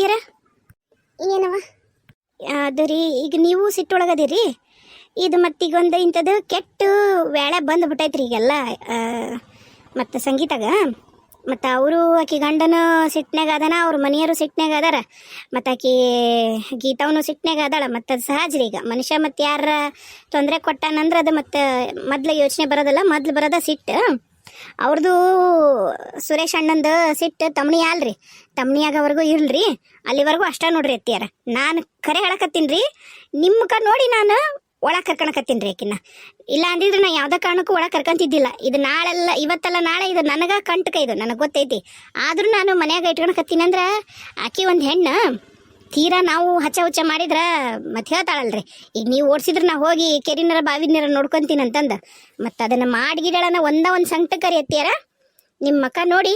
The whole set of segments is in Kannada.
ಅತ್ತಿಯರ ಏನವ? ಅದು ರೀ, ಈಗ ನೀವು ಸಿಟ್ಟೊಳಗದಿರಿ. ಇದು ಮತ್ತೀಗೊಂದು ಇಂಥದ್ದು ಕೆಟ್ಟು ವೇಳೆ ಬಂದು ಬಿಟ್ಟೈತ್ರಿ ಈಗೆಲ್ಲ ಮತ್ತು ಸಂಗೀತಾಗ. ಮತ್ತು ಅವರು ಆಕೆ ಗಂಡನ ಸಿಟ್ನ್ಯಾಗ ಅದಾನ, ಅವ್ರ ಮನೆಯವರು ಸಿಟ್ನ್ಯಾಗ ಅದಾರ. ಮತ್ತು ಆಕಿ ಗೀತಾವನು ಸಿಟ್ನ್ಯಾಗ ಅದಾಳ. ಮತ್ತು ಅದು ಸಹಜ ರೀ ಈಗ. ಮನುಷ್ಯ ಮತ್ತು ಯಾರ ತೊಂದರೆ ಕೊಟ್ಟಾನಂದ್ರೆ ಅದು ಮತ್ತು ಮೊದ್ಲು ಯೋಚನೆ ಬರೋದಲ್ಲ, ಮೊದ್ಲು ಬರೋದ ಸಿಟ್ಟು. ಅವ್ರದ್ದು ಸುರೇಶ್ ಅಣ್ಣಂದು ಸಿಟ್ಟು ತಮಣಿ ಅಲ್ರಿ ತಮಣಿಯಾಗವರೆಗೂ ಇರ್ಲ್ರಿ. ಅಲ್ಲಿವರೆಗೂ ಅಷ್ಟ ನೋಡ್ರಿ ಅತ್ತಿಯಾರ. ನಾನು ಕರೆ ಹೇಳಕತ್ತೀನಿ ರೀ. ನಿಮ್ಮ ಕ ನೋಡಿ ನಾನು ಒಳಗೆ ಕರ್ಕೊಳಕತ್ತೀನಿ ರೀ ಆಕಿನ ಇಲ್ಲ ಅಂದಿದ್ರೆ ನಾ ಯಾವುದೇ ಕಾರಣಕ್ಕೂ ಒಳಗೆ ಕರ್ಕೊಂತಿದ್ದಿಲ್ಲ. ಇದು ನಾಳೆಲ್ಲ, ಇವತ್ತಲ್ಲ ನಾಳೆ ಇದು ನನಗೆ ಕಂಟಕ ಇದು. ನನಗೆ ಗೊತ್ತೈತಿ. ಆದ್ರೂ ನಾನು ಮನ್ಯಾಗ ಇಟ್ಕೊಳಕತ್ತೀನಿ ಅಂದ್ರೆ ಆಕಿ ಒಂದು ಹೆಣ್ಣು ತೀರಾ ನಾವು ಹಚ್ಚ ಹುಚ್ಚ ಮಾಡಿದ್ರೆ ಮತ್ತೆ ಹೇಳ್ತಾಳಲ್ರಿ. ಈಗ ನೀವು ಓಡಿಸಿದ್ರೆ ನಾ ಹೋಗಿ ಕೆರಿನರ ಬಾವಿನರ ನೋಡ್ಕೊಂತೀನಿ ಅಂತಂದು. ಮತ್ತು ಅದನ್ನು ಮಾಡಿಗಿಡಳನ ಒಂದ ಒಂದು ಸಂಕಟ ಕರಿ ಎತ್ತಿಯಾರ? ನಿಮ್ಮ ಮಕ್ಕ ನೋಡಿ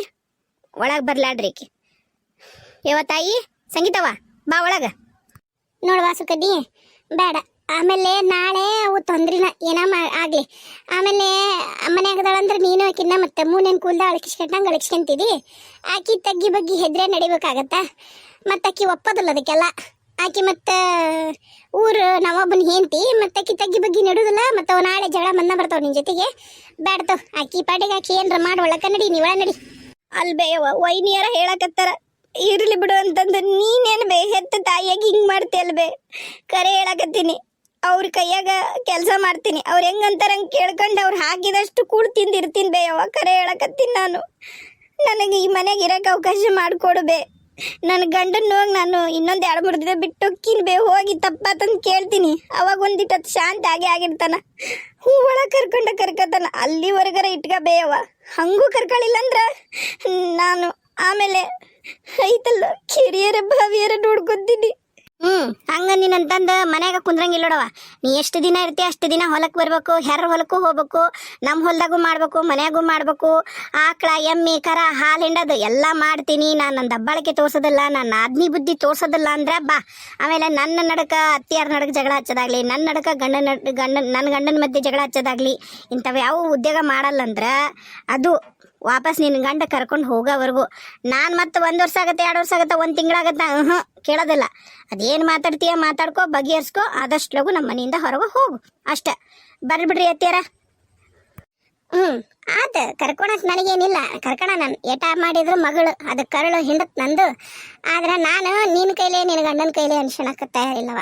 ಒಳಗೆ ಬರ್ಲಾಡ್ರಿ ಯಾವ ಯವ್ವ ತಾಯಿ ಸಂಗೀತವ ಬಾ ಒಳಗೆ. ನೋಡುವ ಸುಕದಿ ಬೇಡ ಆಮೇಲೆ ನಾಳೆ ಅವು ತೊಂದ್ರಿನ ಏನ ಮಾ ಆಗ್ಲಿ. ಆಮೇಲೆ ಮನ್ಯಾಗದಾಳಂದ್ರೆ ನೀನು ಆಕಿನ ಮತ್ತೆ ಮೂನೇನ್ ಕೂಲ್ದ ಅಳಕಿಸ್ಕೊಂಡಂಗೆ ಅಳಕಿಸ್ಕೊಂತಿದಿ. ಆಕಿ ತಗ್ಗಿ ಬಗ್ಗಿ ಹೆದ್ರೆ ನಡಿಬೇಕಾಗತ್ತ? ಮತ್ತೆ ಆಕಿ ಒಪ್ಪದಲ್ಲ ಅದಕ್ಕೆಲ್ಲ. ಆಕಿ ಮತ್ತೆ, ಊರು ನಮ್ಮೊಬ್ಬನ ಹೆಂಡತಿ, ಮತ್ತೆ ಆಕಿ ತಗ್ಗಿ ಬಗ್ಗಿ ನಡುದಿಲ್ಲ, ಮತ್ತೆ ಅವ್ ನಾಳೆ ಜಗಳ ಮನ್ನ ಬರ್ತಾವ ನಿನ್ ಜೊತೆಗೆ. ಬೇಡ್ತಾವ ಆಕಿ ಪಾಟಿಗೆ ಆಕಿ ಏನ್ರ ಮಾಡಿ ಒಳಕ ನಡಿ ನೀವಳ ನಡಿ. ಯವ್ವ ವೈನಿಯರ ಹೇಳಕತ್ತಾರ. ಇರ್ಲಿ ಬಿಡು ಅಂತಂದು ನೀನೇನು ಬೇ, ಹೆತ್ತ ತಾಯಿಯಾಗಿ ಹಿಂಗೆ ಮಾಡ್ತಿ ಅಲ್ಬೇ. ಕರೆ ಹೇಳಕತ್ತೀನಿ. ಅವ್ರ ಕೈಯಾಗ ಕೆಲಸ ಮಾಡ್ತೀನಿ. ಅವ್ರು ಹೆಂಗಂತಾರ ಹಂಗೆ ಕೇಳ್ಕೊಂಡು ಅವ್ರು ಹಾಕಿದಷ್ಟು ಕೂಳು ತಿಂದಿರ್ತೀನಿ ಬೇ ಯಾವ ಕರೆ ಹೇಳಕತ್ತೀನಿ ನಾನು. ನನಗೆ ಈ ಮನೆಗೆ ಇರಕ್ಕೆ ಅವಕಾಶ ಮಾಡಿಕೊಡು ಬೇ. ನನ್ನ ಗಂಡನ ಹೋಗಿ ನಾನು ಇನ್ನೊಂದು ಎರಡು ಮೂರು ದಿನ ಬಿಟ್ಟು ಬೇ ಹೋಗಿ ತಪ್ಪಾತಂದು ಕೇಳ್ತೀನಿ. ಅವಾಗ ಒಂದಿಟ್ಟು ಶಾಂತಿ ಆಗೇ ಆಗಿರ್ತಾನ. ಹೂ ಒಳ ಕರ್ಕೊಂಡ ಕರ್ಕತಾನ. ಅಲ್ಲಿವರೆಗರ ಇಟ್ಕ ಬೇಯವ ಹಂಗೂ ಕರ್ಕೊಳ್ಳಿಲ್ಲ ಅಂದ್ರ ನಾನು ಆಮೇಲೆ ಐತಲ್ಲ ಕಿರಿಯರ ಭಾವಿಯರ ನೋಡ್ಕೊತೀನಿ. ಹ್ಮ್. ಹಂಗ ನಿನ್ನಂತಂದ ಮನ್ಯಾಗ ಕುಂದ್ರಂಗಿಲ್ಲ ನೋಡವ ನೀ ಎಷ್ಟು ದಿನ ಇರ್ತಿ ಅಷ್ಟು ದಿನ ಹೊಲಕ್ಕೆ ಬರ್ಬೇಕು, ಹೆರ ಹೊಲಕ್ಕೂ ಹೋಗ್ಬೇಕು ನಮ್ಮ ಹೊಲದಾಗೂ ಮಾಡ್ಬೇಕು, ಮನ್ಯಾಗೂ ಮಾಡ್ಬೇಕು. ಆಕಳ, ಎಮ್ಮಿ, ಕರ, ಹಾಲು, ಹಿಂಡದು ಎಲ್ಲ ಮಾಡ್ತೀನಿ. ನಾನು ನನ್ನ ದಬ್ಬಾಳಿಕೆ ತೋರ್ಸೋದಿಲ್ಲ ನನ್ನ ಆದ್ಮಿ ಬುದ್ಧಿ ತೋರ್ಸೋದಿಲ್ಲ ಅಂದ್ರೆ ಬಾ. ಆಮೇಲೆ ನನ್ನ ನಡಕ ಅತ್ತಿಯಾರ ನಡಕ ಜಗಳ ಹಚ್ಚೋದಾಗ್ಲಿ ನನ್ನ ನಡಕ ಗಂಡ ಗಂಡನ ನನ್ನ ಗಂಡನ ಮಧ್ಯೆ ಜಗಳ ಹಚ್ಚೋದಾಗ್ಲಿ, ಇಂಥವು ಯಾವ ಉದ್ಯೋಗ ಮಾಡಲ್ಲ ಅಂದ್ರೆ ಅದು ವಾಪಸ್ ನಿನ್ನ ಗಂಡ ಕರ್ಕೊಂಡು ಹೋಗೋವರೆಗೂ. ನಾನು ಮತ್ತೆ ಒಂದು ವರ್ಷ ಆಗುತ್ತೆ ಎರಡು ವರ್ಷ ಆಗುತ್ತೆ ಒಂದು ತಿಂಗಳಾಗತ್ತೆ ಹ್ಞೂ ಕೇಳೋದಿಲ್ಲ. ಅದೇನು ಮಾತಾಡ್ತೀಯ ಮಾತಾಡ್ಕೋ ಬಗೆಹರಿಸ್ಕೋ ಆದಷ್ಟು ಲಗು ನಮ್ಮ ಮನೆಯಿಂದ ಹೊರಗೆ ಹೋಗು. ಅಷ್ಟೇ. ಬರ್ರಿ ಬಿಡ್ರಿ ಅತ್ತಿಯಾರ. ಹ್ಞೂ ಆತ ಕರ್ಕೊಳಕ್ ನನಗೇನಿಲ್ಲ. ಕರ್ಕೊಳ ನಾನು ಏಟ ಮಾಡಿದ್ರು ಮಗಳು ಅದು ಕರಳು ಹಿಂದಕ್ಕೆ ನಂದು. ಆದ್ರೆ ನಾನು ನಿನ್ನ ಕೈಲೇ ನಿನ್ನ ಗಂಡನ ಕೈಲೇ ಅನ್ಸಣಕ್ಕೆ ತಯಾರಿಲ್ಲವ.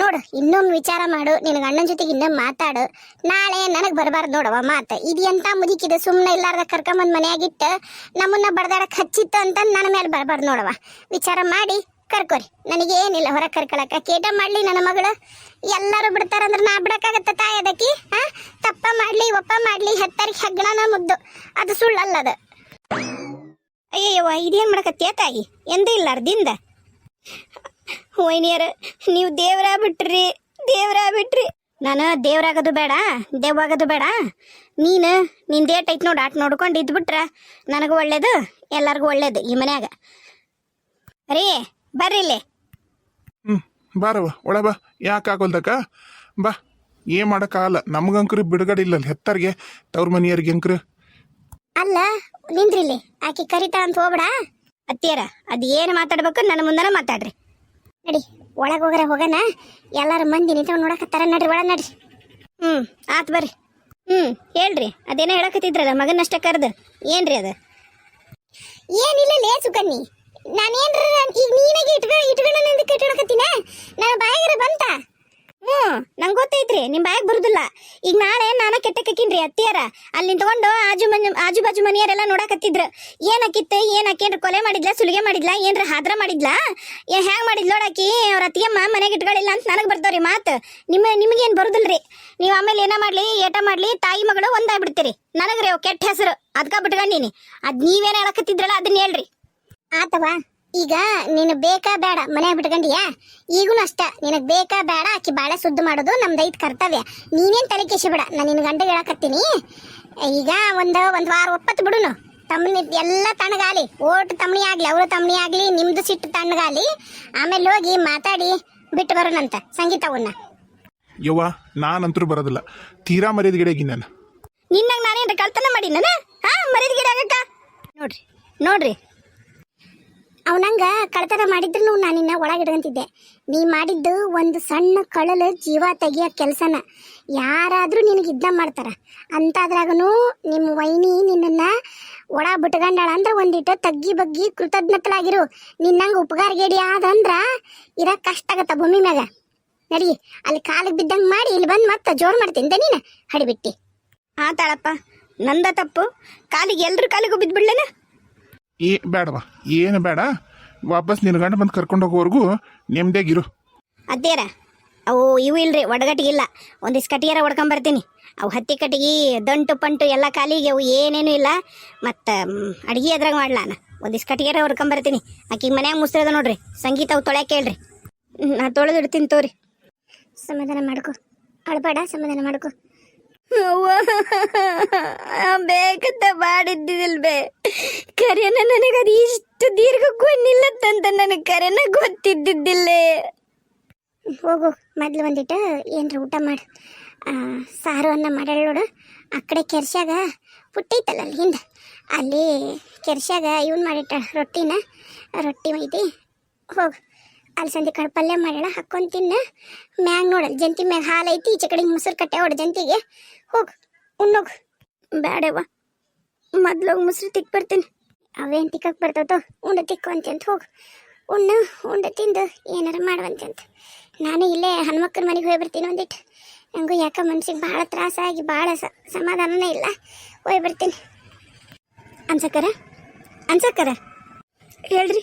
ನೋಡು, ಇನ್ನೊಂದು ವಿಚಾರ ಮಾಡು ನಿನ್ನ ಅಣ್ಣನ ಜೊತೆಗೆ ಇನ್ನೊಮ್ಮೆ ಮಾತಾಡು. ನಾಳೆ ನನಗೆ ಬರಬಾರ್ದು ನೋಡವ ಮಾತು. ಇದು ಎಂತ ಮುದುಕಿದೆ ಸುಮ್ಮನೆ ಇಲ್ಲಾರ್ದ ಕರ್ಕೊಂಬಂದು ಮನೆಯಾಗಿಟ್ಟು ನಮ್ಮನ್ನ ಬಡ್ದಾಡಕ್ ಹಚ್ಚಿತ್ತು ಅಂತ ನನ್ನ ಮೇಲೆ ಬರಬಾರ್ದು ನೋಡವ ವಿಚಾರ ಮಾಡಿ ಕರ್ಕೋರಿ. ನನಗೆ ಏನಿಲ್ಲ ಹೊರ ಕರ್ಕೊಳಕ. ಕೇಟ ಮಾಡ್ಲಿ ನನ್ನ ಮಗಳು. ಎಲ್ಲರೂ ಬಿಡ್ತಾರಂದ್ರೆ ನಾ ಬಿಡಕ್ಕಾಗತ್ತ ತಾಯಿ ಅದಕ್ಕೆ? ಹಾ ತಪ್ಪ ಮಾಡ್ಲಿ, ಒಪ್ಪ ಮಾಡ್ಲಿ, ಹತ್ತರಿಗೆ ಹೆಗ್ಗಣನ ಮುದ್ದು ಅದು ಸುಳ್ಳಲ್ಲ ಅದು ಅಯ್ಯಯ್ಯವ್ವ, ಇದೇನು ಮಾಡಕತ್ತೀಯ ತಾಯಿ? ಎಂದೂ ಇಲ್ಲ ಅರ್ದಿಂದ. ವೈನಿಯರ ನೀವು ದೇವ್ರ ಬಿಟ್ರಿ ದೇವ್ರ ಬಿಟ್ರಿ. ನಾನು ದೇವ್ರಾಗೋದು ಬೇಡ ದೇವಾಗೋದು ಬೇಡ. ನೀನು ಡೇಟ್ ಐತೆ ನೋಡಿ ಆಟ ನೋಡ್ಕೊಂಡು ಇದ್ಬಿಟ್ರ ನನಗೂ ಒಳ್ಳೇದು ಎಲ್ಲರಿಗೂ ಒಳ್ಳೇದು ಈ ಮನ್ಯಾಗ. ರೀ ಬರ್ರಿ ಇಲ್ಲಿ. ಹ್ಞೂ ಬಾರವ ಒಳ ಬಾ ಯಾಕೆ ಆಗೋಲ್ದಕ್ಕ ಬಾ ಏನು ಮಾಡೋಕ್ಕಾಗಲ್ಲ ನಮಗಂಕ್ರು ಬಿಡುಗಡೆ ಇಲ್ಲ ಹೆತ್ತರಿಗೆ ತವ್ರ ಮನೆಯವ್ರಿಗೆ ಅಂಕ್ರು. ಅಲ್ಲ ನಿಂದ್ರಿಲ್ಲಿ ಆಕೆ ಕರಿತಾ ಅಂತ ಹೋಗ್ಬೇಡ. ಅತ್ತಿಯರ ಅದು ಏನು ಮಾತಾಡ್ಬೇಕು ನನ್ನ ಮುಂದನ ಮಾತಾಡ್ರಿ. ನಡಿ, ಒಳಗೆ ಹೋಗ್ರೆ ಹೋಗಣ ಎಲ್ಲಾರು ಮಂದಿ ನಿಂತವ್ ನೋಡಕತ್ತಾರ. ನಡ್ರಿ, ಒಳಗೆ ನಡ್ರಿ. ಹ್ಞೂ ಆತ್ ಬರ್ರಿ. ಹ್ಞೂ ಹೇಳ್ರಿ. ಅದೇನೋ ಹೇಳಕತ್ತಿದ್ರಲ್ಲ ಮಗನಷ್ಟ ಕರ್ದು. ಏನ್ರಿ ಅದು? ಏನಿಲ್ಲ ಲೇ ಸುಕನ್ನಿ ನಾನೇನ್ರ ಈಗ ನೀನಾಗಿ ಇಟ್ಕ ಇಟ್ಕೊಳ್ಳೋಣ ಕಟ್ಟಿಡಕತ್ತೀನ ನನ್ನ ಬಾಯಿಗರ ಬಂತ? ಹ್ಞೂ, ನಂಗೆ ಗೊತ್ತೈತ್ರಿ ನಿಮ್ಮ ಬಾಯಾಗ ಬರುದಿಲ್ಲ. ಈಗ ನಾಳೆ ನಾನು ಕೆಟ್ಟಕ್ಕಿನ್ರಿ ಅತ್ತಿಯರ. ಅಲ್ಲಿ ನಿಂತ್ಕೊಂಡು ಆಜು ಮನೆ, ಆಜು ಬಾಜು ಮನೆಯವರೆಲ್ಲ ನೋಡಕತ್ತಿದ್ರು. ಏನ್ ಆಕಿತ್ತು ಏನ್ ಆಕೇನ್ರ ಕೊಲೆ ಮಾಡಿದ್ಲ, ಸುಲಿಗೆ ಮಾಡಿದ್ಲ, ಏನ್ರ ಹಾದ್ರ ಮಾಡಿದ್ಲ? ಏ, ಹ್ಯಾಂಗ್ ಮಾಡಿದ್ಲ ನೋಡಾಕಿ, ಅವ್ರ ಅತ್ತಿಯಮ್ಮ ಮನೆಗೆ ಇಟ್ಕೊಳ್ಳಿಲ್ಲ ಅಂತ ನನಗೆ ಬರ್ತಾವ್ರಿ ಮಾತು. ನಿಮ್ಮ, ನಿಮಗೇನು ಬರುದಿಲ್ರಿ? ನೀವು ಆಮೇಲೆ ಏನ ಮಾಡ್ಲಿ, ಏಟ ಮಾಡ್ಲಿ, ತಾಯಿ ಮಗಳು ಒಂದಾಗ್ಬಿಡ್ತೀರಿ. ನನಗ್ರಿ ಅವ್ ಕೆಟ್ಟ ಹೆಸರು. ಅದಕ್ಕ ಬಿಟ್ಕೊಂಡಿನಿ. ಅದ್ ನೀವೇನು ಹೇಳಕತ್ತಿದ್ರಲ್ಲ ಅದನ್ನ ಹೇಳ್ರಿ. ಆತವ? ಈಗ ನೀನು ಬೇಕಾ ಬೇಡ ಮನೆ ಬಿಟ್ಕೊಂಡಿಯಾ? ಈಗೂ ಅಷ್ಟ ನಿನಗ್ ಬೇಕಾ ಬೇಡ ಆಕಿ ಬಾಳೆ ಸುದ್ದು ಮಾಡೋದು ನಮ್ದೈತ್ ಕರ್ತವ್ಯ. ನೀನೇನ್ ತಲೆ ಕೆಸಿ ಬೇಡ ನಾನು ನಿನ್ ಗಂಡ ಹೇಳಕತ್ತೀನಿ. ಈಗ ಒಂದ್ ಒಂದ್ ವಾರ ಒಪ್ಪತ್ತು ಬಿಡುನು. ತಮ್ಮನಿ ಎಲ್ಲ ತಣ್ಣಗಾಲಿ ಓಟ್ ತಮ್ಮನಿ ಆಗ್ಲಿ ಅವರು ತಮ್ಮನಿ ಆಗ್ಲಿ ನಿಮ್ದು ಸಿಟ್ಟು ತಣ್ಣಗಾಲಿ. ಆಮೇಲೆ ಹೋಗಿ ಮಾತಾಡಿ ಬಿಟ್ಟು ಬರೋಣಂತ ಸಂಗೀತವನ್ನ. ಯವ್ವ ನಾನಂತರೂ ಬರೋದಿಲ್ಲ. ತೀರಾ ಮರ್ಯಾದ ಗಿಡ ನಾನು. ನಾನೇನ್ ನಾನೇನ್ರ ಕಳ್ತನ ಮಾಡಿ ನಾನು? ಹಾ ಮರಿದ ಗಿಡ ಆಗಕ್ಕ? ನೋಡ್ರಿ ನೋಡ್ರಿ. ಅವನಂಗ ಕಳ್ತನ ಮಾಡಿದ್ರು ನಾನು ನಿನ್ನ ಒಳಗಿಡ್ಕಂತಿದ್ದೆ ನೀ ಮಾಡಿದ್ದು ಒಂದು ಸಣ್ಣ ಕಳಲ ಜೀವ ತೆಗಿಯೋ ಕೆಲಸನ. ಯಾರಾದರೂ ನಿನಗೆ ಇದ್ದ ಮಾಡ್ತಾರ. ಅಂತಾದ್ರಾಗನು ನಿಮ್ಮ ವೈನಿ ನಿನ್ನನ್ನ ಒಳ ಬಿಟ್ಕೊಂಡಾಳ ಅಂದ್ರೆ ಒಂದಿಟ್ಟು ತಗ್ಗಿ ಬಗ್ಗಿ ಕೃತಜ್ಞತಲಾಗಿರು ನಿನ್ನಂಗ ಉಪಗಾರಗೇಡಿ ಆದಂದ್ರ ಇರಕ್ ಕಷ್ಟ ಆಗತ್ತ ಭೂಮಿ ಮ್ಯಾಗ. ನಡಿ, ಅಲ್ಲಿ ಕಾಲಿಗೆ ಬಿದ್ದಂಗೆ ಮಾಡಿ ಇಲ್ಲಿ ಬಂದು ಮತ್ತೆ ಜೋರು ಮಾಡ್ತೀನಿ ನೀನು. ಹಡಿಬಿಟ್ಟಿ. ಆತಾಳಪ್ಪ, ನಂದ ತಪ್ಪು. ಕಾಲಿಗೆ ಎಲ್ಲರೂ ಕಾಲಿಗೂ ಬಿದ್ಬಿಡ್ಲೇನ ಏ ಬೇಡವಾ ಏನು ಬೇಡ. ವಾಪಸ್ ನಿನ್ನ ಗಂಡ ಬಂದು ಕರ್ಕೊಂಡು ಹೋಗೋವರೆಗೂ ನೆಮ್ಮದಿಯಾಗಿರು ಅದೇರ ಅವು ಇವು ಇಲ್ರಿ ಒಡಗಟ್ಟಿಗಿಲ್ಲ ಒಂದಿಷ್ಟು ಕಟ್ಟಿಗೆರ ಹೊಡ್ಕೊಂಬರ್ತೀನಿ. ಅವು ಹತ್ತಿ ಕಟ್ಟಿಗೆ ದಂಟು ಪಂಟು ಎಲ್ಲ ಕಾಲಿಗೆ ಅವು ಏನೇನು ಇಲ್ಲ. ಮತ್ತು ಅಡುಗೆ ಅದ್ರಾಗ ಮಾಡ್ಲಾನ. ಒಂದಿಷ್ಟು ಕಟ್ಟಿಗೆರ ಹೊಡ್ಕೊಂಬರ್ತೀನಿ. ಆಕಿಗೆ ಮನ್ಯಾಗ ಮುಸ್ರದ ನೋಡ್ರಿ. ಸಂಗೀತ ಅವು ತೊಳೆ ಕೇಳ್ರಿ. ನಾ ತೊಳೆದು ಇಡ್ತೀನಿ ತೋರಿ. ಸಮಾಧಾನ ಮಾಡ್ಕೊ. ಅಳ್ಬೇಡ ಸಮಾಧಾನ ಮಾಡ್ಕೊ. ಬೇಕಂತ ಮಾಡಿದ್ದಿದಿಲ್ ಬೇ ಕರೆನ ನನಗೆ ಅದು ಇಷ್ಟು ದೀರ್ಘಕ್ಕೂ ನಿಲ್ಲತ್ತಂತ ನನಗೆ ಕರೆನ ಗೊತ್ತಿದ್ದಿದ್ದಿಲ್ಲೇ. ಹೋಗು, ಮೊದ್ಲು ಒಂದಿಟ್ಟು ಏನ್ರ ಊಟ ಮಾಡು. ಸಾರು ಅನ್ನ ಮಾಡಲ್ ನೋಡು. ಆ ಕಡೆ ಕೆರ್ಸ್ಯಾಗ ಪುಟ್ಟೈತಲ್ಲ ಅಲ್ಲಿ ಹಿಂದೆ. ಅಲ್ಲಿ ಕೆರ್ಸ್ಯಾಗ ಇವನ್ ಮಾಡಿಟ್ಟ ರೊಟ್ಟಿನ. ರೊಟ್ಟಿ ಐತಿ. ಹೋಗು. ಅಲ್ಲಿ ಸಂದಿ ಕಾಳು ಪಲ್ಯ ಮಾಡೋಣ ಹಾಕೊಂಡು ತಿನ್ನ. ಮ್ಯಾಗ ನೋಡಲ್ ಜಂತಿ ಮ್ಯಾಗ ಹಾಲು ಐತಿ, ಈಚೆ ಕಡೆ ಮೊಸರು ಕಟ್ಟೆ ಹೊಡ ಜಂತಿಗೆ. ಹೋಗು ಉಣ್ಣೋಗು ಬೇಡವ್ವ ಮೊದ್ಲೋಗಿ ಮೊಸರು ತಿಕ್ ಬರ್ತೀನಿ. ಅವೇನು ತಿಕ್ಕಕ್ಕೆ ಬರ್ತದೋ ಉಂಡ ತಿಕ್ಕು ಅಂತ ಹೋಗು. ಉಣ್ಣು, ಉಂಡ ತಿಂದು, ಏನಾರು ಮಾಡುವಂತೆ ಅಂತ ನಾನು ಇಲ್ಲೇ ಹನುಮಕ್ಕನ ಮನೆಗೆ ಹೋಗಿ ಬರ್ತೀನಿ ಒಂದಿಟ್ಟು ನನಗೂ ಯಾಕೆ ಮನ್ಸಿಗೆ ಭಾಳ ತ್ರಾಸಾಗಿ ಭಾಳ ಸಮಾಧಾನನೇ ಇಲ್ಲ. ಹೋಗಿ ಬರ್ತೀನಿ. ಅನ್ಸಕ್ಕರ ಅನ್ಸಕ್ಕರ ಹೇಳ್ರಿ.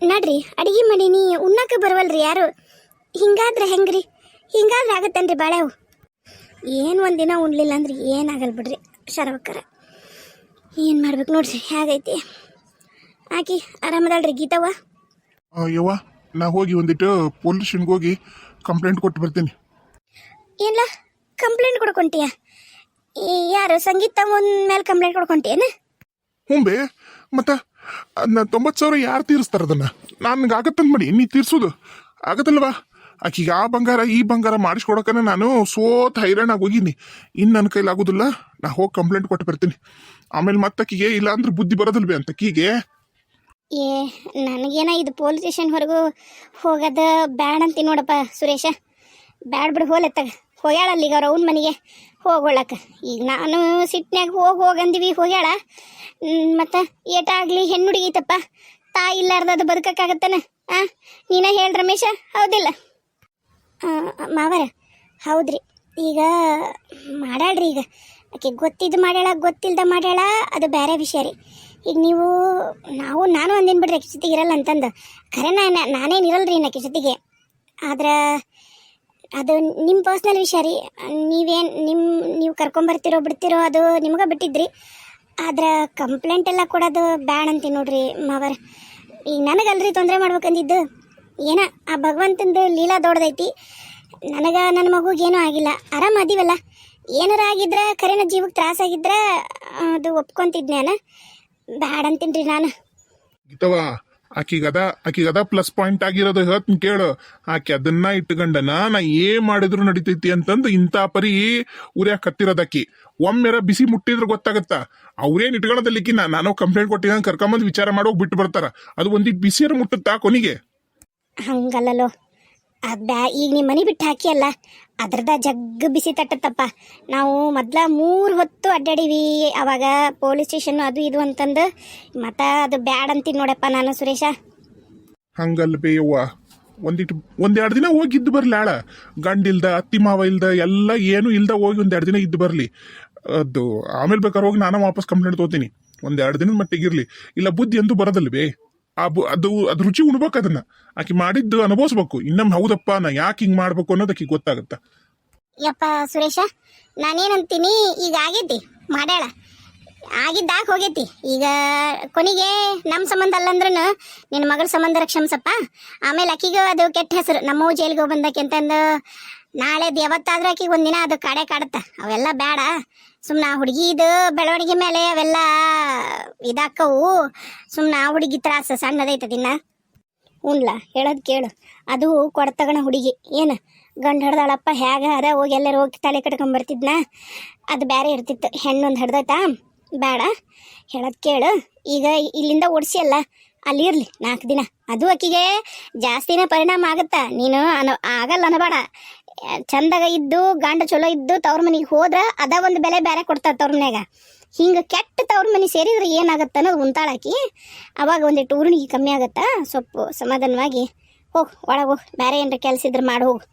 ನಡ್ರಿ ಅಡಿಗೆ ಮಾಡೀನಿ ಉಣ್ಣಕ್ಕೆ ಬರವಲ್ರಿ ಯಾರು? ಹಿಂಗಾದ್ರೆ ಹೆಂಗ್ರಿ? ಹಿಂಗಾದ್ರೆ ಆಗತ್ತನ್ರಿ ಬಾಳೆವು ಏನು ಒಂದಿನ ಉಣ್ಲಿಲ್ಲ ಅಂದ್ರೆ ಏನಾಗಲ್ಲ ಬಿಡ್ರಿ ಶರವಕ್ಕರ? ಏನು ಮಾಡ್ಬೇಕು ನೋಡ್ರಿ ಹೇಗೈತಿ? ಆಕಿ ಆರಾಮದಳ್ರಿ ಗೀತವ್ವ? ಯವ್ವ ನಾ ಹೋಗಿ ಒಂದಿಟ್ಟು ಪೊಲೀಸ್ ಸ್ಟೇಷನ್ಗೆ ಹೋಗಿ ಕಂಪ್ಲೇಂಟ್ ಕೊಟ್ಟು ಬರ್ತೀನಿ. ಏನ್ಲ ಕಂಪ್ಲೇಂಟ್ ಕೊಡ್ಕೊಂತೀಯ? ಯಾರು ಸಂಗೀತ ಒಂದ್ ಮೇಲೆ ಕಂಪ್ಲೇಂಟ್ ಕೊಡ್ಕೊಂತೀಯನ? ಹ್ಞೂ ಬೇ ಮತ್ತು ಅದನ್ನ ತೊಂಬತ್ತು ಸಾವಿರ ಯಾರು ತೀರಿಸ್ತಾರೆ ಅದನ್ನ? ನನಗೆ ಆಗತ್ತಂತ ಮಾಡಿ, ನೀ ತೀರ್ಸೋದು. ಆಗತ್ತಲ್ವಾ? ಆಕಿಗೆ ಆ ಬಂಗಾರ, ಈ ಬಂಗಾರ ಮಾಡಿಸ್ಕೊಡಕನ ನಾನು ಸೋತ್ ಹೈರಾಣಾಗಿ ಹೋಗಿನಿ ಇನ್ನು ನನ್ನ ಕೈಲಿ ಆಗೋದಿಲ್ಲ, ನಾ ಹೋಗಿ ಕಂಪ್ಲೇಂಟ್ ಕೊಟ್ಟು ಬರ್ತೀನಿ. ಆಮೇಲೆ ಮತ್ತಕ್ಕಿಗೆ ಇಲ್ಲ ಅಂದ್ರೆ ಬುದ್ಧಿ ಬರೋದಿಲ್ವೇ ಅಂತ, ಕೀಗೆ? ಏ, ನನಗೇನ ಇದು ಪೊಲೀಸ್ ಸ್ಟೇಷನ್ ಹೊರಗೂ ಹೋಗೋದು ಬ್ಯಾಡ್ ಅಂತೀನಿ ನೋಡಪ್ಪ ಸುರೇಶ. ಬ್ಯಾಡ್ ಬಿಡು ಹೋಲತ್ತಾಗ ಹೋಗ್ಯಾಳಲ್ಲ ಈಗ ಅವ್ರ ಮನೆಗೆ ಹೋಗೋಳಕ್ಕೆ ಈಗ ನಾನು ಸಿಟ್ನ್ಯಾಗ ಹೋಗಿ ಹೋಗಂದಿವಿ ಹೋಗ್ಯಾಳ. ಮತ್ತು ಏಟಾಗಲಿ ಹೆಣ್ಣು ಹುಡುಗಿತಪ್ಪ ತಾಯಿ ಇಲ್ಲಾರ್ದ ಅದು ಬದುಕಕ್ಕಾಗತ್ತಾನ? ಹಾಂ ನೀನ ಹೇಳ ರಮೇಶ, ಹೌದಿಲ್ಲ? ಮಾವರ, ಹೌದ್ರಿ. ಈಗ ಮಾಡ್ಯಾಳ್ರಿ ಈಗ. ಆಕೆ ಗೊತ್ತಿದ್ದು ಮಾಡ್ಯಾಳ ಗೊತ್ತಿಲ್ಲದ ಮಾಡ್ಯಾಳ, ಅದು ಬೇರೆ ವಿಷಯ ರೀ. ಈಗ ನೀವು, ನಾವು, ನಾನು ಅಂದಿನ ಬಿಡ್ರಿ ಆಕೆ ಜೊತೆಗೆ ಇರಲ್ಲ ಅಂತಂದು. ಖರೆ ನಾನು ನಾನೇನು ಇರಲ್ಲ ರೀ ನಾಕೆ ಜೊತೆಗೆ. ಆದ್ರೆ ಅದು ನಿಮ್ಮ ಪರ್ಸ್ನಲ್ ವಿಷಯ ರೀ. ನೀವೇನು ನಿಮ್ಮ ನೀವು ಕರ್ಕೊಂಬರ್ತಿರೋ, ಬಿಡ್ತಿರೋ, ಅದು ನಿಮ್ಗೆ ಬಿಟ್ಟಿದ್ರಿ. ಆದ್ರೆ ಕಂಪ್ಲೇಂಟ್ ಎಲ್ಲ ಕೊಡೋದು ಬ್ಯಾಡ್ ಅಂತೀನಿ ನೋಡ್ರಿ ಮಾವರ್. ಈಗ ನನಗಲ್ರಿ ತೊಂದರೆ ಮಾಡ್ಬೇಕಂದಿದ್ದು. ಏನ, ಆ ಭಗವಂತಂದು ಲೀಲಾ ದೊಡ್ಡದೈತಿ. ನನಗೆ ನನ್ನ ಮಗುಗೆ ಏನೂ ಆಗಿಲ್ಲ. ಆರಾಮ ಅದೀವಲ್ಲ. ಏನಾರ ಆಗಿದ್ರೆ, ಕರೆನ ಜೀವಕ್ಕೆ ತ್ರಾಸಾಗಿದ್ರೆ ಅದು ಒಪ್ಕೊಂತಿದ್ನೇನ ಬ್ಯಾಡ್ ರೀ ನಾನು. ಆಕಿಗದ ಆಕಿಗದ ಪ್ಲಸ್ ಪಾಯಿಂಟ್ ಆಗಿರೋದು ಹೇಳ್ತೀನಿ ಕೇಳು. ಆಕೆ ಅದನ್ನ ಇಟ್ಕೊಂಡನ ನಾ ಏ ಮಾಡಿದ್ರು ನಡಿತೈತಿ ಅಂತಂದು ಇಂಥ ಪರಿ ಉರಿಯಾಕ ಕತ್ತಿರೋದಕ್ಕಿ. ಒಮ್ಮೆರ ಬಿಸಿ ಮುಟ್ಟಿದ್ರು ಗೊತ್ತಾಗತ್ತ? ಅವ್ರೇನ್ ಇಟ್ಕೊಳ್ಳೋದಲ್ಲಿಕ್ಕಿನ ನಾನು ಕಂಪ್ಲೇಂಟ್ ಕೊಟ್ಟಿದ್ದಂಗೆ ಕರ್ಕೊಂಬಂದು ವಿಚಾರ ಮಾಡೋಗಿ ಬಿಟ್ಟು ಬರ್ತಾರ. ಅದು ಒಂದಿಟ್ಟು ಬಿಸಿಯರ ಮುಟ್ಟುತ್ತಾ ಕೊನಿಗೆ? ಹಂಗಲ್ಲಲ್ಲೋ ಬ್ಯಾ ಈಗ ನಿಮ್ಮ ಮನೆ ಬಿಟ್ಟು ಹಾಕಿ ಅಲ್ಲ, ಅದ್ರದ ಜಗ್ ಬಿಸಿ ತಟ್ಟತ್ತಪ್ಪ. ನಾವು ಮೊದ್ಲ ಮೂರು ಹೊತ್ತು ಅಡ್ಡಾಡಿವಿ, ಅವಾಗ ಪೊಲೀಸ್ ಸ್ಟೇಷನ್ ಅದು ಇದು ಅಂತಂದು. ಮತ್ತೆ ಅದು ಬ್ಯಾಡ್ ಅಂತೀನಿ ನೋಡಪ್ಪ ನಾನು, ಸುರೇಶ. ಹಂಗಲ್ ಬೇಯವ್ವ ಒಂದಿಟ್ಟು ಒಂದೆರಡು ದಿನ ಹೋಗಿ ಇದ್ದು ಬರ್ಲಿ ಆಳ. ಗಂಡಿಲ್ದ, ಅತ್ತಿ ಮಾವ ಇಲ್ದ, ಎಲ್ಲ ಏನು ಇಲ್ದ ಹೋಗಿ ಒಂದೆರಡು ದಿನ ಇದ್ದು ಬರ್ಲಿ. ಅದು, ಆಮೇಲೆ ಬೇಕಾದ್ರೆ ಹೋಗಿ ನಾನು ವಾಪಸ್ ಕಂಪ್ಲೇಂಟ್ ತಗೋತೀನಿ. ಒಂದೆರಡು ದಿನದ ಮಟ್ಟಿಗೆ ಇರ್ಲಿ. ಇಲ್ಲ ಬುದ್ಧಿ ಎಂದು ಬರೋದಲ್ಲ ಬೇ. ಅದು ಅದು ರುಚಿ ಉಣ್ಬೇಕು ಅದನ್ನ. ಆಕಿ ಮಾಡಿದ್ದು ಅನುಭವಿಸ್ಬೇಕು. ಇನ್ನೊಮ್ಮೆ ಹೌದಪ್ಪ, ನಾ ಯಾಕೆ ಹಿಂಗ್ ಮಾಡ್ಬೇಕು ಅನ್ನೋದಕ್ಕೆ ಆಕಿಗೆ ಗೊತ್ತಾಗತ್ತ. ಯಪ್ಪ ಸುರೇಶ, ನಾನೇನಂತೀನಿ, ಈಗ ಆಗೈತಿ ಮಾಡ್ಯಾಳ. ಆಗಿದ್ದಾಗ ಹೋಗೈತಿ. ಈಗ ಕೊನೆಗೆ ನಮ್ಮ ಸಂಬಂಧ ಅಲ್ಲಂದ್ರೂ ನಿನ್ನ ಮಗಳ ಸಂಬಂಧ ರಕ್ಷಮಸಪ್ಪ ಆಮೇಲೆ ಆಕಿಗೂ ಅದು ಕೆಟ್ಟ ಹೆಸರು. ನಮ್ಮವು ಜೈಲಿಗೆ ಹೋಗಿ ಬಂದಕ್ಕೆ ಅಂತಂದು ನಾಳೆದು ದೇವತ್ತಾದ್ರೂ ಆಕಿಗೆ ಒಂದಿನ ಅದು ಕಾಡೆ ಕಾಡುತ್ತೆ. ಅವೆಲ್ಲ ಬೇಡ ಸುಮ್ಮನೆ ಹುಡುಗಿ ಹುಡುಗಿದು ಬೆಳವಣಿಗೆ ಮೇಲೆ ಅವೆಲ್ಲ ಇದಾಕವು. ಸುಮ್ಮನೆ ಹುಡುಗಿ ತ್ರಾಸ ಸಣ್ಣದೈತದಿನ್ನ ಹ್ಞೂನ್ಲ ಹೇಳೋದು ಕೇಳು. ಅದು ಕೊಡ್ತಗಣ ಹುಡುಗಿ. ಏನು ಗಂಡು ಹಿಡ್ದಾಳಪ್ಪ ಹೇಗ ಅದ, ಹೋಗಿ ಎಲ್ಲರೂ ಹೋಗಿ ತಲೆ ಕಟ್ಕೊಂಬರ್ತಿದ್ನ ಅದು ಬೇರೆ ಇರ್ತಿತ್ತು. ಹೆಣ್ಣೊಂದು ಹಿಡ್ದೈತಾ? ಬೇಡ ಹೇಳೋದು ಕೇಳು. ಈಗ ಇಲ್ಲಿಂದ ಓಡಿಸಿ ಅಲ್ಲ. ಅಲ್ಲಿ ಇರ್ಲಿ, ನಾಲ್ಕು ದಿನ. ಅದು ಆಕಿಗೆ ಜಾಸ್ತಿನೇ ಪರಿಣಾಮ ಆಗುತ್ತಾ? ನೀನು ಅನ, ಆಗಲ್ಲ ಅನಬೇಡ ಚಂದಾಗ ಇದ್ದು ಗಂಡ ಚಲೋ ಇದ್ದು ತವ್ರ ಮನೆಗೆ ಹೋದ್ರ ಅದ ಒಂದು ಬೆಲೆ ಬೇರೆ ಕೊಡ್ತಾರ ತವ್ರ ಮನ್ಯಾಗ. ಹಿಂಗೆ ಕೆಟ್ಟ ತವ್ರ ಮನೆ ಸೇರಿದ್ರೆ ಏನಾಗತ್ತೆ ಅನ್ನೋದು ಉಂತಾಳಾಕಿ. ಅವಾಗ ಒಂದಿಟ್ಟು ಊರ್ಣಿಗೆ ಕಮ್ಮಿ ಆಗತ್ತಾ? ಸ್ವಲ್ಪ ಸಮಾಧಾನವಾಗಿ ಹೋಗ್ ಒಳಗೆ ಹೋಗ್. ಬೇರೆ ಏನ್ರ ಕೆಲಸ ಇದ್ರೆ ಮಾಡಿ ಹೋಗು.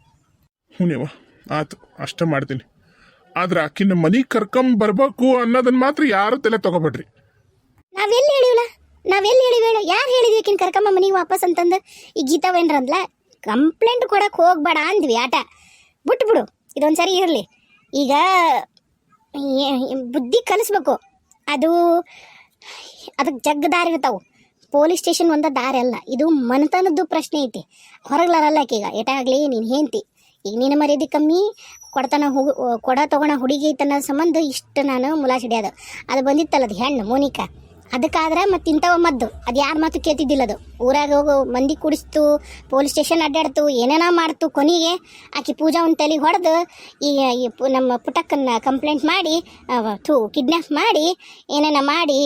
ಹ್ಞೂನೇವ ಆತು ಅಷ್ಟೇ ಮಾಡ್ತೀನಿ. ಆದ್ರೆ ಆಕಿನ ಮನೆಗೆ ಕರ್ಕೊಂಬರ್ಬೇಕು ಅನ್ನೋದನ್ನ ಮಾತ್ರ ಯಾರು ತಲೆ ತಗೋಬೇಡ್ರಿ. ನಾವೆಲ್ಲಿ ಹೇಳಿವಲ್ಲ ನಾವೆಲ್ಲಿ ಹೇಳಿವೇಳ ಹೇಳು ಯಾರು ಹೇಳಿದ್ವಿ ಆಕಿನ ಕರ್ಕಮ್ಮ ಮನೆಗೆ ವಾಪಸ್ ಅಂತಂದು? ಈ ಗೀತಾವೇನ್ರ ಅಂದ್ಲ ಕಂಪ್ಲೇಂಟ್ ಕೊಡಕ್ಕೆ ಹೋಗ್ಬೇಡ ಅಂದ್ವಿ ಆಟ. ಬಿಟ್ಬಿಡು, ಇದೊಂದು ಸರಿ ಇರಲಿ. ಈಗ ಬುದ್ಧಿ ಕಲಿಸ್ಬೇಕು. ಅದು ಅದಕ್ಕೆ ಜಗ್ ದಾರಿ ಇರ್ತಾವೆ. ಪೊಲೀಸ್ ಸ್ಟೇಷನ್ ಒಂದ ದಾರಿ ಅಲ್ಲ, ಇದು ಮನತನದ್ದು ಪ್ರಶ್ನೆ ಐತಿ. ಹೊರಗ್ಲಾರಲ್ಲ ಈಗ ಏಟಾಗಲಿ ನೀನು ಹೇಂತಿ ಈಗ ನಿನ್ನ ಮರ್ಯಾದೆ ಕಮ್ಮಿ, ಕೊಡತನ ಹುಡು ಕೊಡ ತೊಗೋಣ ಹುಡುಗಿ ಐತನ ಸಂಬಂಧ ಇಷ್ಟು ನಾನು ಮುಲಾಸಿಡ್ಯಾದ ಅದು ಬಂದಿತ್ತಲ್ಲ ಅದು ಹೆಣ್ಣು, ಮೋನಿಕಾ. ಅದಕ್ಕಾದ್ರೆ ಮತ್ತೆ ಇಂಥವ ಮದ್ದು. ಅದು ಯಾರ ಮಾತು ಕೇಳ್ತಿದ್ದಿಲ್ಲ ಅದು ಊರಾಗ ಹೋಗು, ಮಂದಿ ಕುಡಿಸ್ತು, ಪೊಲೀಸ್ ಸ್ಟೇಷನ್ ಅಡ್ಡಾಡ್ತು, ಏನೇನೋ ಮಾಡ್ತು ಕೊನೆಗೆ. ಆಕಿ ಪೂಜಾ ಒಂದು ತಲೆಗೆ ಹೊಡೆದು, ಈ ನಮ್ಮ ಪುಟಕ್ಕನ್ನ ಕಂಪ್ಲೇಂಟ್ ಮಾಡಿ ಥೂ ಕಿಡ್ನ್ಯಾಪ್ ಮಾಡಿ, ಏನೇನ ಮಾಡಿ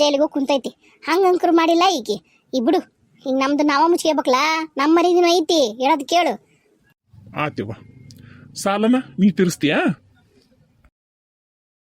ಜೈಲಿಗೆ ಹೋಗಿ ಕುಂತೈತಿ. ಹಂಗೆ ಅಂಕರು ಮಾಡಿಲ್ಲ ಈಕಿ. ಈ ಬಿಡು ಈಗ ನಮ್ದು ನಾವ ಮುಚ್ಕೋಬೇಕಲ್ಲ? ನಮ್ಮ ಮರಿದಿನ ಐತಿ, ಹೇಳೋದು ಕೇಳು. ಆತಿವ ಸಾಲನ ನೀ ತೀರಿಸ್ತೀಯಾ?